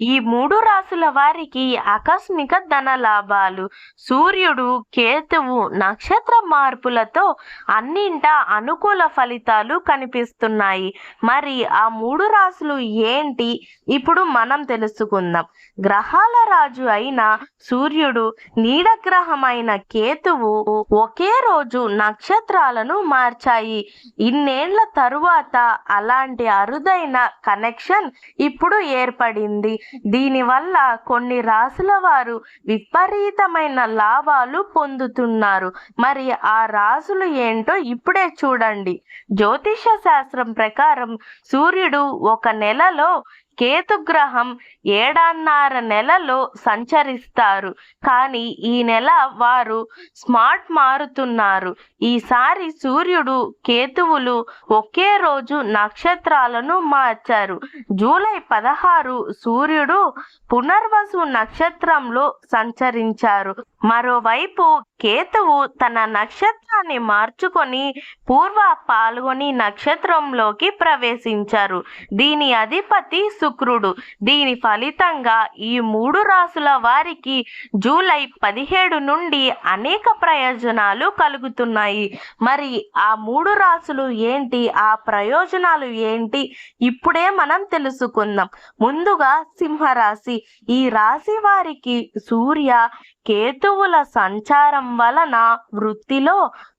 ఈ మూడు రాసుల వారికి ఆకస్మిక ధన లాభాలు. సూర్యుడు కేతువు నక్షత్ర మార్పులతో అన్నింట అనుకూల ఫలితాలు కనిపిస్తున్నాయి. మరి ఆ మూడు రాసులు ఏంటి? ఇప్పుడు మనం తెలుసుకుందాం. గ్రహాల రాజు అయిన సూర్యుడు నీడగ్రహమైన కేతువు ఒకే రోజు నక్షత్రాలను మార్చాయి. ఇన్నేళ్ళ తరువాత అలాంటి అరుదైన కనెక్షన్ ఇప్పుడు ఏర్పడింది. దీనివల్ల కొన్ని రాసుల వారు విపరీతమైన లాభాలు పొందుతున్నారు. మరి ఆ రాసులు ఏంటో ఇప్పుడే చూడండి. జ్యోతిష శాస్త్రం ప్రకారం సూర్యుడు ఒక నెలలో కేతుగ్రహం ఏడాన్నర నెలలో సంచరిస్తారు. కానీ ఈ నెల వారు స్మార్ట్ మారుతున్నారు. ఈసారి సూర్యుడు కేతువులు ఒకే రోజు నక్షత్రాలను మార్చారు. జూలై పదహారు సూర్యుడు పునర్వసు నక్షత్రంలో సంచరించారు. మరోవైపు కేతువు తన నక్షత్రాన్ని మార్చుకొని పూర్వ పాల్గొని నక్షత్రంలోకి ప్రవేశించారు. దీని అధిపతి శుక్రుడు. దీని ఫలితంగా ఈ మూడు రాసుల వారికి జూలై పదిహేడు నుండి అనేక ప్రయోజనాలు కలుగుతున్నాయి. మరి ఆ మూడు రాసులు ఏంటి? ఆ ప్రయోజనాలు ఏంటి? ఇప్పుడే మనం తెలుసుకుందాం. ముందుగా సింహరాశి. ఈ రాశి వారికి సూర్య కేతువుల సంచారం వలన వృత్తిలో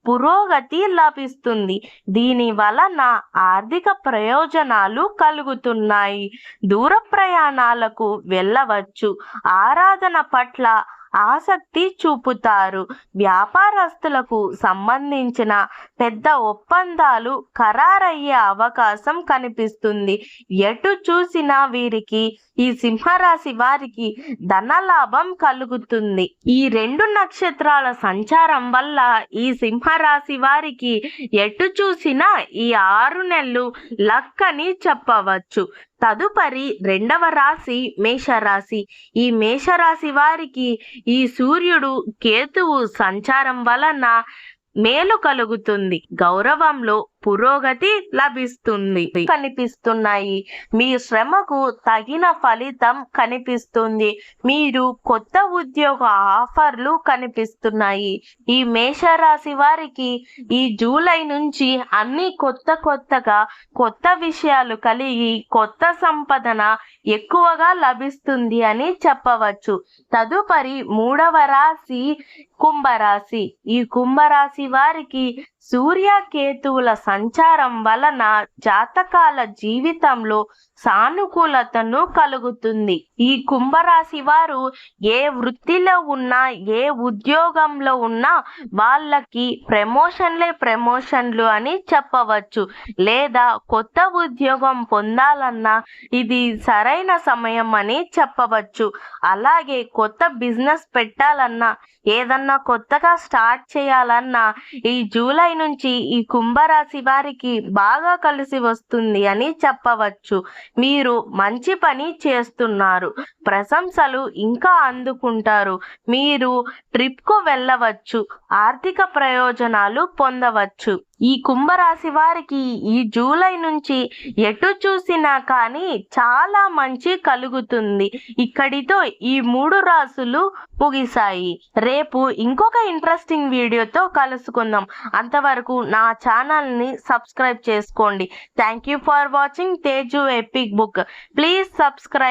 పురోగతి లభిస్తుంది. దీని వలన ఆర్థిక ప్రయోజనాలు కలుగుతున్నాయి. దూర ప్రయాణాలకు వెళ్ళవచ్చు. ఆరాధన పట్ల ఆసక్తి చూపుతారు. వ్యాపారస్తులకు సంబంధించిన పెద్ద ఒప్పందాలు ఖరారయ్యే అవకాశం కనిపిస్తుంది. ఎటు చూసినా వీరికి ఈ సింహరాశి వారికి ధనలాభం కలుగుతుంది. ఈ రెండు నక్షత్రాల సంచారం వల్ల ఈ సింహరాశి వారికి ఎటు చూసినా ఈ ఆరు నెలలు లక్కని చెప్పవచ్చు. తదుపరి రెండవ రాశి మేషరాశి. ఈ మేషరాశి వారికి ఈ సూర్యుడు కేతువు సంచారం వలన మేలు కలుగుతుంది. గౌరవంలో పురోగతి లభిస్తుంది. కనిపిస్తున్నాయి. మీ శ్రమకు తగిన ఫలితం కనిపిస్తుంది. మీరు కొత్త ఉద్యోగ ఆఫర్లు కనిపిస్తున్నాయి. ఈ మేషరాశి వారికి ఈ జూలై నుంచి అన్ని కొత్త కొత్తగా కొత్త విషయాలు కలిగి కొత్త సంపదన ఎక్కువగా లభిస్తుంది అని చెప్పవచ్చు. తదుపరి మూడవ రాశి కుంభరాశి. ఈ కుంభరాశి వారికి సూర్య కేతువుల సంచారం వలన జాతకాల జీవితంలో సానుకూలతను కలుగుతుంది. ఈ కుంభరాశి వారు ఏ వృత్తిలో ఉన్నా ఏ ఉద్యోగంలో ఉన్నా వాళ్ళకి ప్రమోషన్లే ప్రమోషన్లు అని చెప్పవచ్చు. లేదా కొత్త ఉద్యోగం పొందాలన్నా ఇది సరైన సమయం అని చెప్పవచ్చు. అలాగే కొత్త బిజినెస్ పెట్టాలన్నా ఏదన్నా కొత్తగా స్టార్ట్ చేయాలన్నా ఈ జూలై నుంచి ఈ కుంభరాశి వారికి బాగా కలిసి వస్తుంది అని చెప్పవచ్చు. మీరు మంచి పని చేస్తున్నారు. ప్రశంసలు ఇంకా అందుకుంటారు. మీరు ట్రిప్కు వెళ్ళవచ్చు. ఆర్థిక ప్రయోజనాలు పొందవచ్చు. ఈ కుంభరాశి వారికి ఈ జూలై నుంచి ఎటు చూసినా కానీ చాలా మంచి కలుగుతుంది. ఇక్కడితో ఈ మూడు రాసులు ముగిశాయి. రేపు ఇంకొక ఇంట్రెస్టింగ్ వీడియోతో కలుసుకుందాం. అంతవరకు నా ఛానల్ని సబ్స్క్రైబ్ చేసుకోండి. Thank you for watching Teju epic book please subscribe